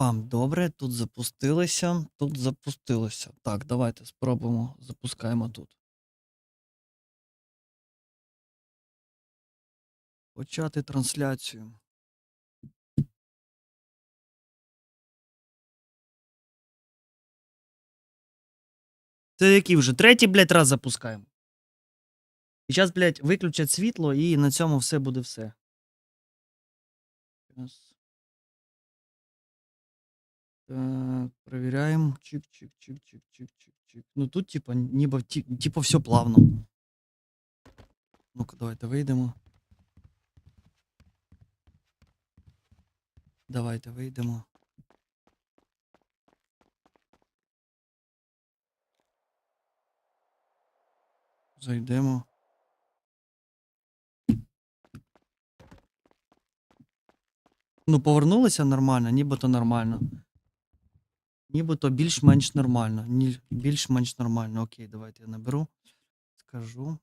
Пам, добре, тут запустилося, тут запустилося. Так, давайте спробуємо. Запускаємо тут. Почати трансляцію. Це який вже третій, блядь, раз запускаємо. І зараз, блядь, виключать світло, і на цьому все буде все. Щас. Так, проверяем. Чик, чик, чик, чик, чик, чик, чик. Ну тут, типа, ніби, типа, все плавно. Ну-ка, давайте вийдемо. Давайте вийдемо. Зайдемо. Ну, повернулися нормально, нібито нормально. Нібито більш-менш нормально. Більш-менш нормально. Окей, давайте я наберу. Скажу.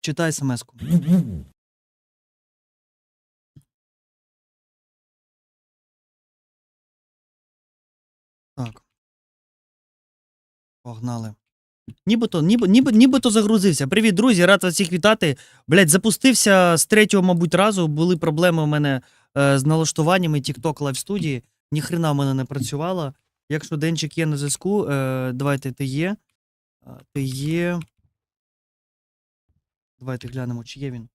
Читай смс-ку. Так. Погнали. Нібито, ніби, ніби, нібито загрузився. Привіт, друзі, рад вас всіх вітати. Блять, запустився з третього, мабуть, разу. Були проблеми у мене е, з налаштуваннями TikTok Live студії. Ніхрена в мене не працювала. Якщо денчик є на зв'язку, е, давайте ти є. Ти є. Давайте глянемо, чи є він.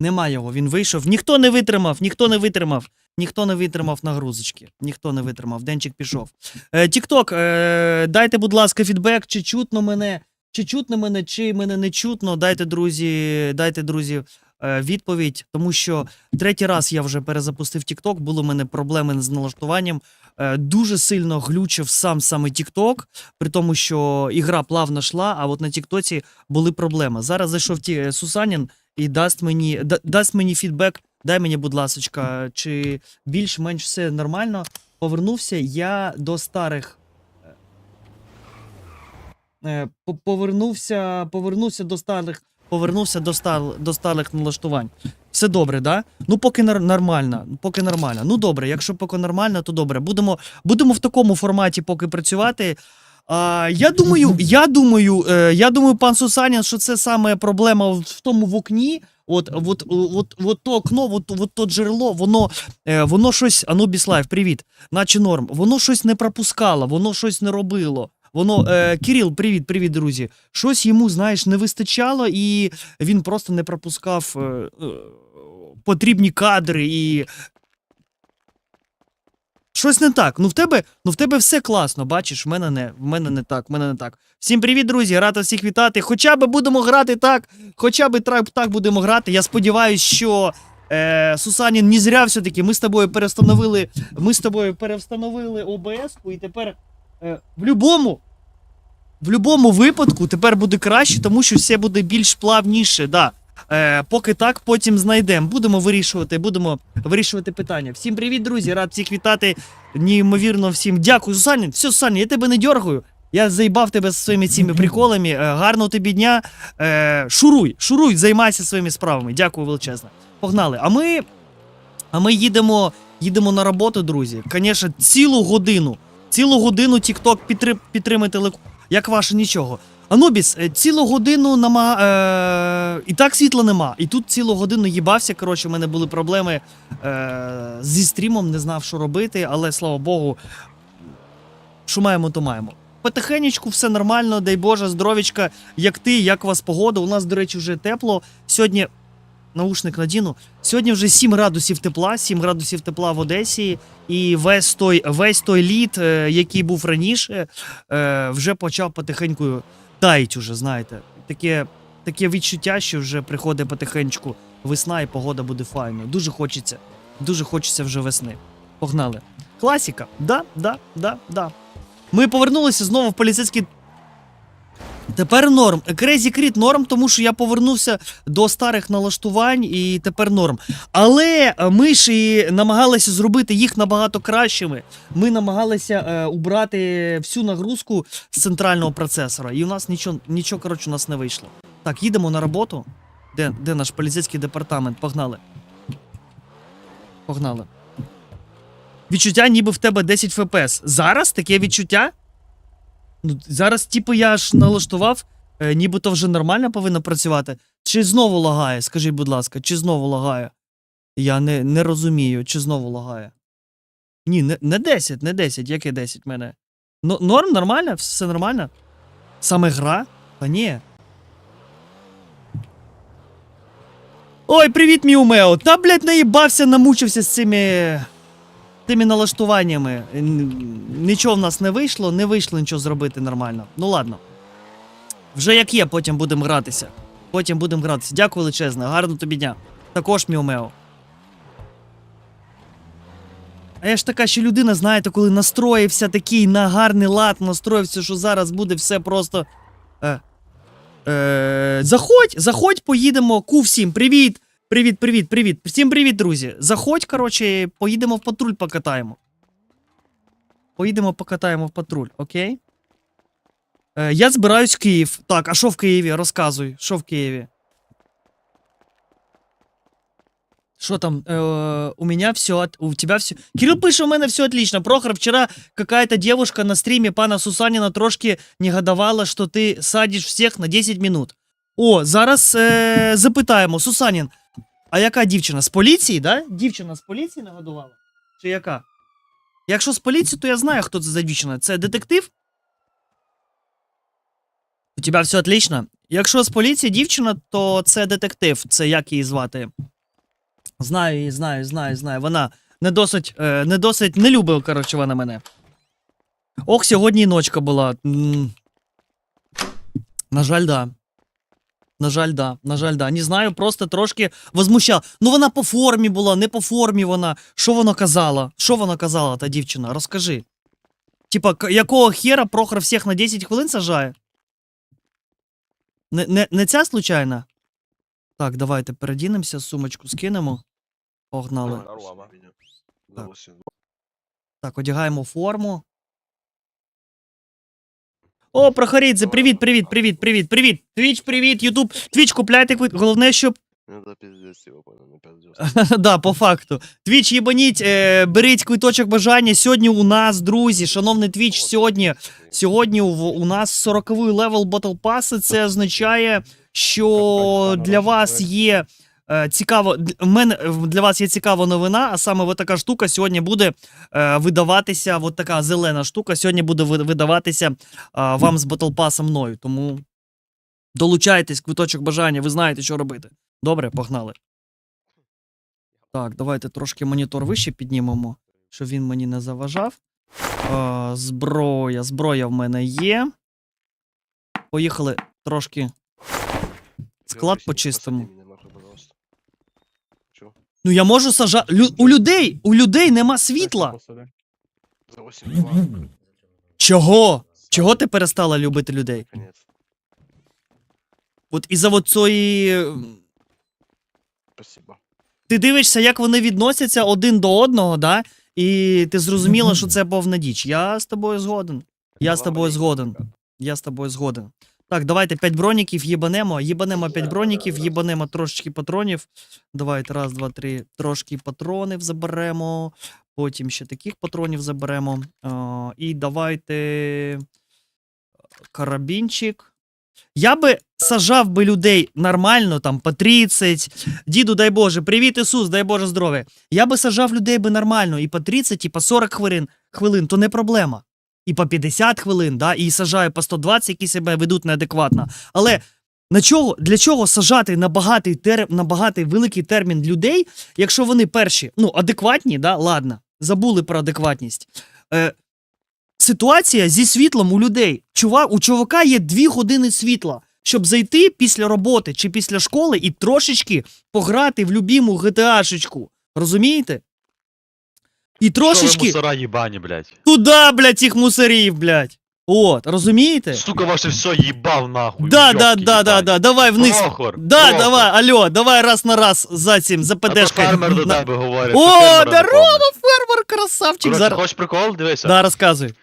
Нема його, він вийшов. Ніхто не витримав, ніхто не витримав. Ніхто не витримав нагрузочки. Ніхто не витримав. Денчик пішов. Е, Тікток, е, дайте, будь ласка, фідбек, чи чутно мене, чи чутно мене, чи мене не чутно. Дайте, друзі, дайте, друзі, е, відповідь. Тому що третій раз я вже перезапустив Тікток, були у мене проблеми з налаштуванням. Е, дуже сильно глючив сам саме Тікток, при тому, що ігра плавно йшла, а от на Тіктоці були проблеми. Зараз зайшов ті Сусанін і дасть мені, да- дасть мені фідбек. Дай мені, будь ласочка, чи більш-менш все нормально. Повернувся я до старих. е, Повернувся, повернувся до старих. Повернувся до, стар, до старих налаштувань. Все добре, да? Ну, поки нормально. Поки нормально. Ну добре, якщо поки нормально, то добре. Будемо, будемо в такому форматі поки працювати. А, я думаю, я думаю, е, я думаю, пан Сусанін, що це саме проблема в тому в окні. От, от, от, от то окно, от, от то джерело, воно, е, воно щось. Анубіс Лайв, привіт. Наче норм. Воно щось не пропускало, воно щось не робило. Воно, е, Кирил, привіт, привіт, друзі. Щось йому, знаєш, не вистачало, і він просто не пропускав е, е, потрібні кадри і. Щось не так. Ну в тебе, ну в тебе все класно, бачиш, в мене не, в мене не так, в мене не так. Всім привіт, друзі! Рад всіх вітати. Хоча б будемо грати так, хоча б так, так будемо грати. Я сподіваюся, що е, Сусанін не зря все-таки. Ми з тобою перестановили, ми з тобою перевстановили ОБС, і тепер е, в любому. В будь-якому випадку тепер буде краще, тому що все буде більш плавніше. Да. Е, поки так, потім знайдемо. Будемо вирішувати, будемо вирішувати питання. Всім привіт, друзі! Рад всіх вітати. Неймовірно всім дякую, Сусанін. Все, Сусанін, я тебе не дергаю. Я заїбав тебе з своїми цими приколами. Е, гарного тобі дня. Е, шуруй, шуруй, займайся своїми справами. Дякую величезно. Погнали. А ми. А ми їдемо, їдемо на роботу, друзі. Звісно, цілу годину. Цілу годину TikTok підтримати леку. Як ваше нічого. Анубіс, е, цілу годину нама... Е... і так світла нема. І тут цілу годину їбався. Коротше, у мене були проблеми е... зі стрімом, не знав, що робити, але слава Богу, що маємо, то маємо. Потихенечку все нормально, дай Боже, здоровічка, як ти, як у вас погода. У нас, до речі, вже тепло. Сьогодні наушник надіну. Сьогодні вже 7 градусів тепла, 7 градусів тепла в Одесі, і весь той, весь той лід, е, який був раніше, е, вже почав потихеньку таїть уже, знаєте. Таке, таке відчуття, що вже приходить потихеньку весна і погода буде файною. Дуже хочеться, дуже хочеться вже весни. Погнали. Класіка. Да, да, да, да. Ми повернулися знову в поліцейський. Тепер норм. Crazy Crit норм, тому що я повернувся до старих налаштувань і тепер норм. Але е, ми ж і намагалися зробити їх набагато кращими. Ми намагалися е, убрати всю нагрузку з центрального процесора, і у нас нічого, нічого коротше, у нас не вийшло. Так, їдемо на роботу. Де, де наш поліцейський департамент? Погнали. Погнали. Відчуття, ніби в тебе 10 ФПС. Зараз таке відчуття? Ну, зараз, типу, я ж налаштував, е, нібито вже нормально повинно працювати. Чи знову лагає? Скажіть, будь ласка, чи знову лагає? Я не, не розумію, чи знову лагає. Ні, не, не 10, не 10. Яке 10 мене? Ну, норм, нормально? Все нормально? Саме гра? Та ні. Ой, привіт, Міумео! Та, блядь, наїбався, намучився з цими. Тими налаштуваннями. Нічого в нас не вийшло, не вийшло нічого зробити нормально. Ну ладно. Вже як є, потім будемо гратися. Потім будемо гратися. Дякую величезне, гарного тобі дня. Також Міумео. А я ж така ще людина, знаєте, коли настроївся такий на гарний лад, настроївся, що зараз буде все просто. Е, е, заходь, заходь, поїдемо. Ку всім, привіт! Привіт, привіт, привіт. Всім привіт, друзі. Заходь, коротше, поїдемо в патруль покатаємо. Поїдемо покатаємо в патруль, окей? Е, я збираюсь в Київ. Так, а що в Києві? Розказуй, що в Києві? Что там? Э, у меня все, у тебя все. Кирилл пише, у мене все отлично. Прохор, вчера какая-то девушка на стриме пана Сусанина трошки негодовала, що ти садиш всіх на 10 минут. О, зараз е, запитаємо, Сусанін, а яка дівчина? З поліції, да? Дівчина з поліції нагодувала? Чи яка? Якщо з поліції, то я знаю, хто це за дівчина. Це детектив? У тебе все отлично. Якщо з поліції дівчина, то це детектив. Це як її звати? Знаю її, знаю, знаю, знаю. Вона не досить, е, не досить не любила, коротше, вона мене. Ох, сьогодні і ночка була. На жаль, да. На жаль, да. На жаль, да. Не знаю, просто трошки возмущала. Ну вона по формі була, не по формі вона. Що вона казала? Що вона казала, та дівчина? Розкажи. Типа, якого хера Прохор всіх на 10 хвилин сажає? Не, не, не ця случайна? Так, давайте передінемося, сумочку скинемо. Погнали. Так. Так, одягаємо форму. О, Прохорідзе, привіт, привіт, привіт, привіт, привіт. Твіч, привіт, Ютуб. Твіч, купляйте квит. Головне, щоб. Ну да ну да, по факту. Твіч, їбаніть, е, беріть квиточок бажання. Сьогодні у нас, друзі, шановний Твіч, сьогодні. Сьогодні у, у нас 40-й левел Battle Pass. Це означає, що для вас є. Е, Цікаво, в мене для вас є цікава новина, а саме от така штука сьогодні буде е, видаватися. От така зелена штука сьогодні буде видаватися е, вам з Pass мною. Тому долучайтесь, квиточок бажання, ви знаєте, що робити. Добре, погнали. Так, давайте трошки монітор вище піднімемо, щоб він мені не заважав. Е, зброя, зброя в мене є. Поїхали трошки. Склад почистимо. Ну я можу сажати. Лю... У людей! У людей нема світла. За 8 Чого? Чого ти перестала любити людей? От із-за от цієї. Спасибо. Ти дивишся, як вони відносяться один до одного, да? І ти зрозуміла, що це повна діч. Я з тобою згоден. Я з тобою згоден. Я з тобою згоден. Так, давайте 5 броніків їбанемо. Їбанемо 5 броніків, їбанемо трошечки патронів. Давайте, раз, два, три. Трошки патронів заберемо. Потім ще таких патронів заберемо. А, і давайте. Карабінчик. Я би сажав би людей нормально, там по 30. Діду, дай Боже, привіт, Ісус, дай Боже здоров'я. Я би сажав людей би нормально, і по 30, і по 40 хвилин, хвилин, то не проблема. І по 50 хвилин, да, і сажаю по 120, які себе ведуть неадекватно. Але на чого, для чого сажати на багатий, тер, на багатий великий термін людей, якщо вони перші, ну, адекватні, да, ладно, забули про адекватність. Е, ситуація зі світлом у людей. Чува, у чувака є дві години світла, щоб зайти після роботи чи після школи і трошечки пограти в любіму GTA-шечку. Розумієте? І Що ви трошечки мусора їбані, блядь. туди, блядь, цих мусорів, блядь. От, розумієте? Сука, ваше все їбав нахуй. Да, да, да, да, да, давай вниз. Прохор, Да, Прохор. давай, алло, давай раз на раз за цим, за А ПДшкою. фермер до тебе говорить. О, здорово, фермер, красавчик. Коротше, Зараз... хочеш прикол? Дивися. Да, розказуй.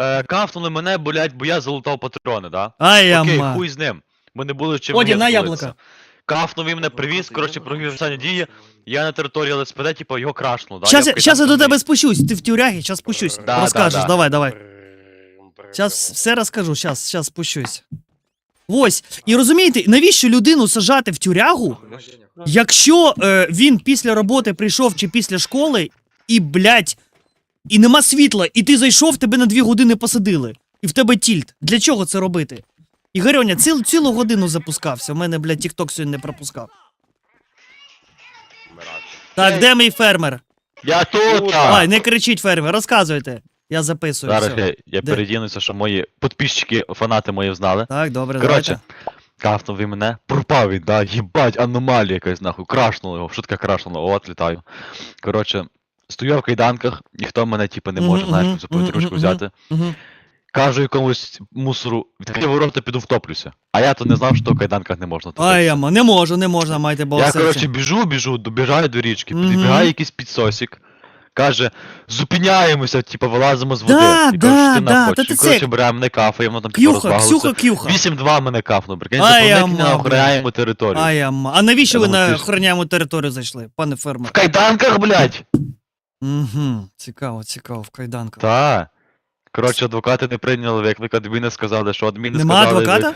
Е, кафнули мене, блядь, бо я залутав патрони, да? Ай, Окей, яма. хуй з ним. Ми не були чим Оді, на яблука. Кафнув він мене привіз, коротше, провів останні дії. Я на території ЛСПД, типу, його крашнув. Да? Щас, я щас я до тебе спущусь. Ти в тюрягі, щас спущусь. Да, Розкажеш, да, да. давай, давай. Щас все розкажу, щас, щас спущусь. Ось. І розумієте, навіщо людину сажати в тюрягу, якщо е, він після роботи прийшов чи після школи, і, блядь, і нема світла, і ти зайшов, тебе на дві години посадили. І в тебе тільт. Для чого це робити? Ігорьоня, ціл, цілу годину запускався. У мене, блядь, тікток сьогодні не пропускав. Так, де мій фермер? Я тут! Ай, не кричіть фермер, розказуйте. Я записую. Зараз все. я, я Де? передінуся, що мої підписчики, фанати мої знали. Так, добре, Коротше, давайте. кафнув він мене, пропав він, да, їбать, аномалія якась нахуй, крашнуло його, що таке крашнуло, от літаю. Коротше, стою в кайданках, ніхто мене, типу, не може, Мгм, знаєш, мгм, за повітря мгм, ручку мгм. взяти. Угу. Кажу якомусь мусору, відкрий ворота, піду втоплюся. А я то не знав, що в кайданках не можна Ай, топитися. яма, не можу, не можна, майте Бог Я, коротше, біжу, біжу, добіжаю до річки, Мгм. підбігає якийсь підсосік. Каже, зупиняємося, типу, вилазимо з води. Да, і да, ти да, та ти І, коротше, це- бере мене кафе, воно там типу К'юха, розбагалося. ксюха, к'юха. 8-2 мене кафнув, прикинь, Ай, заповнити яма, на охороняємо територію. Ай, яма. А навіщо Я ви думаю, на ти ж- охороняємо територію зайшли, пане фермер? В кайданках, блядь! Угу. Цікаво, цікаво, в кайданках. Та. Коротше, адвокати не прийняли виклик, адміни сказали, що адміни Нема сказали... адвоката?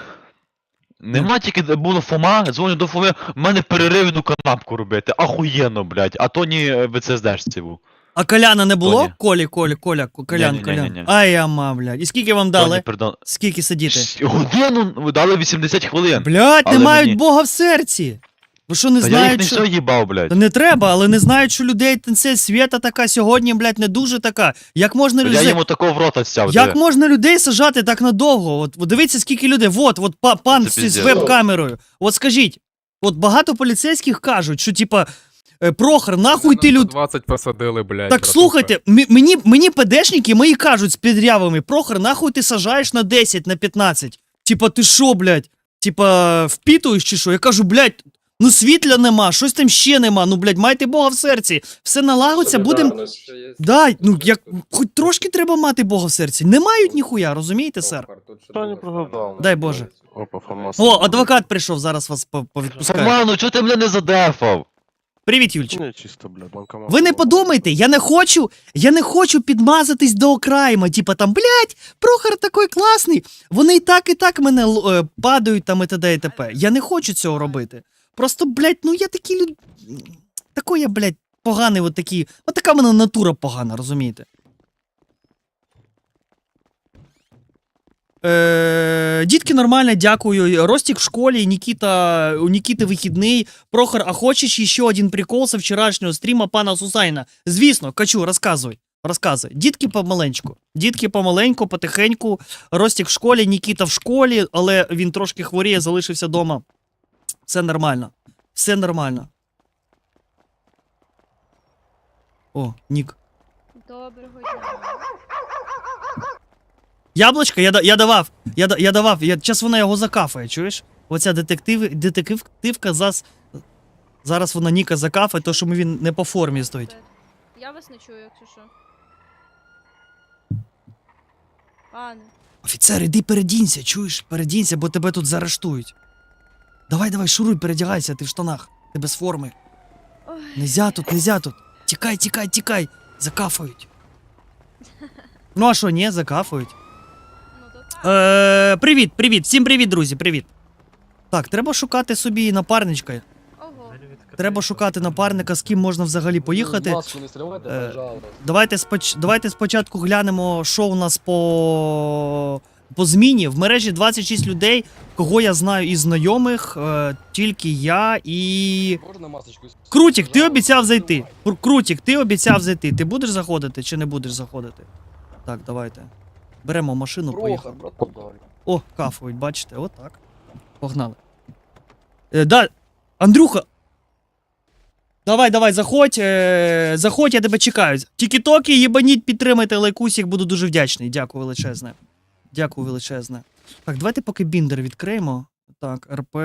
Нема тільки було Фома, дзвоню до Фоми, в мене переривну канапку робити. Ахуєнно, блядь. А то ні е, ВЦСДшці був. А Коляна не було? Тоні. Колі, Колі, Коля, Ко- Колян, Ні-ні-ні-ні-ні. Колян. Ай, яма, блядь. І скільки вам Тоні, дали? пардон. Скільки сидіти? Годину ви дали 80 хвилин. Блядь, не Але мають мені- Бога в серці. Ви що не Та я їх знають, не що... все їбав, блядь. Та не треба, але не знають, що людей це свята така сьогодні, блядь, не дуже така. Як можна Я людей... йому такого в рота стяв. Як диви. можна людей сажати так надовго? От, от дивіться, скільки людей. Вот, от па- пан Це з, з піздець. веб-камерою. От скажіть, от багато поліцейських кажуть, що типа. е, Прохор, нахуй ти люд. 20 посадили, блядь. Так братуха. слухайте, мені, мені ПДшники мої кажуть з підрявами, Прохор, нахуй ти сажаєш на 10, на 15. Типа, ти що, блядь? Типа, впітуєш чи що? Я кажу, блядь, ну світла нема, щось там ще нема. Ну, блядь, майте Бога в серці. Все налагодиться, будемо. Да, ну як хоч трошки треба мати Бога в серці. Не мають ніхуя, розумієте, сер? Та не прогадав. Дай Боже. Опа. О, адвокат прийшов, зараз вас по- повідпускаю. Роману, ну чого ти мене не задефав? Привіт, Юльчик. Не чисто, блядь, банкомат. Ви не подумайте, я не хочу, я не хочу підмазатись до окрайма. Типа там, блядь, Прохор такий класний. Вони і так, і так мене л- е, падають там і т.д. і т.п. Я не хочу цього робити. Просто, блядь, ну я такий люд... Такой я, блядь, поганий, от такий. От така в мене натура погана, розумієте? Е, дітки нормально, дякую. Ростик в школі, Нікіта, у Нікіти вихідний. Прохор, а хочеш ще один прикол со вчорашнього стріма пана Сусайна? Звісно, качу, розказуй. Розказуй. Дітки помаленьку. Дітки помаленьку, потихеньку. Ростик в школі, Нікіта в школі, але він трошки хворіє, залишився вдома. Все нормально. Все нормально. О, Нік. Доброго дня. Яблочко, я, да- я давав. Я, да- я давав. Я, час вона його закафає, чуєш? Оця детектив, детективка зас, зараз вона Ніка закафає, то що він не по формі стоїть. Я вас не чую, якщо що. Пане. Офіцер, іди передінься, чуєш? Передінься, бо тебе тут заарештують. Давай, давай, шуруй, передягайся, ти в штанах. Ти без форми. Нельзя тут, нельзя тут. Тікай, тікай, тікай. Закафають. Ну а що, ні, так. Е, привіт, привіт, всім привіт, друзі, привіт. Так, треба шукати собі напарничка. Треба шукати напарника, з ким можна взагалі поїхати. Е. Давайте, споч... Давайте спочатку глянемо, що у нас по... по зміні. В мережі 26 людей, кого я знаю із знайомих, е, тільки я і. Масочку? Крутік, ти обіцяв зайти. Кру- Крутік, ти обіцяв зайти. Ти будеш заходити чи не будеш заходити? Так, давайте. Беремо машину, Прохор, поїхали. братан, говорю. О, кафують, бачите, отак. Погнали. Е, да, Андрюха. Давай, давай, заходь. Е, заходь, я тебе чекаю. Тікі-токи, їбаніть, підтримайте лайкусик, буду дуже вдячний. Дякую величезне. Дякую величезне. Так, давайте поки біндер відкриємо. Так, РП.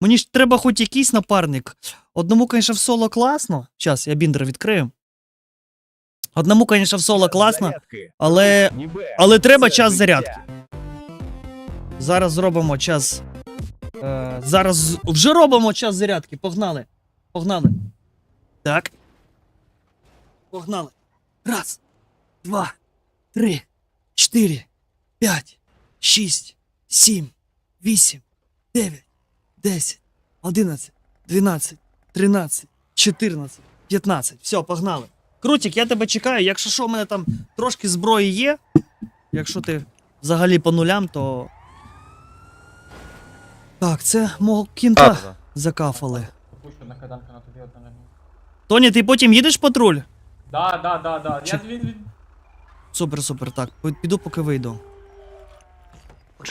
Мені ж треба хоч якийсь напарник. Одному, звісно, в соло класно. Зараз, я біндер відкрию. Одному, звісно, в соло класно, але але треба час зарядки. Зараз зробимо час. Е, зараз вже робимо час зарядки. Погнали. Погнали. Так. Погнали. Раз, два, три, чотири, п'ять, шість, сім, вісім, дев'ять, десять, одинадцять, дванадцять, тринадцять, чотирнадцять, п'ятнадцять. Все, погнали. Крутік, я тебе чекаю. Якщо що, у мене там трошки зброї є. Якщо ти взагалі по нулям, то. Так, це мого кінта закафали. Пушку на каданку на тобі одна не Тоні, ти потім їдеш в патруль? Да, да, да, да. Чи- він, він... Супер, супер, так. Піду, поки вийду.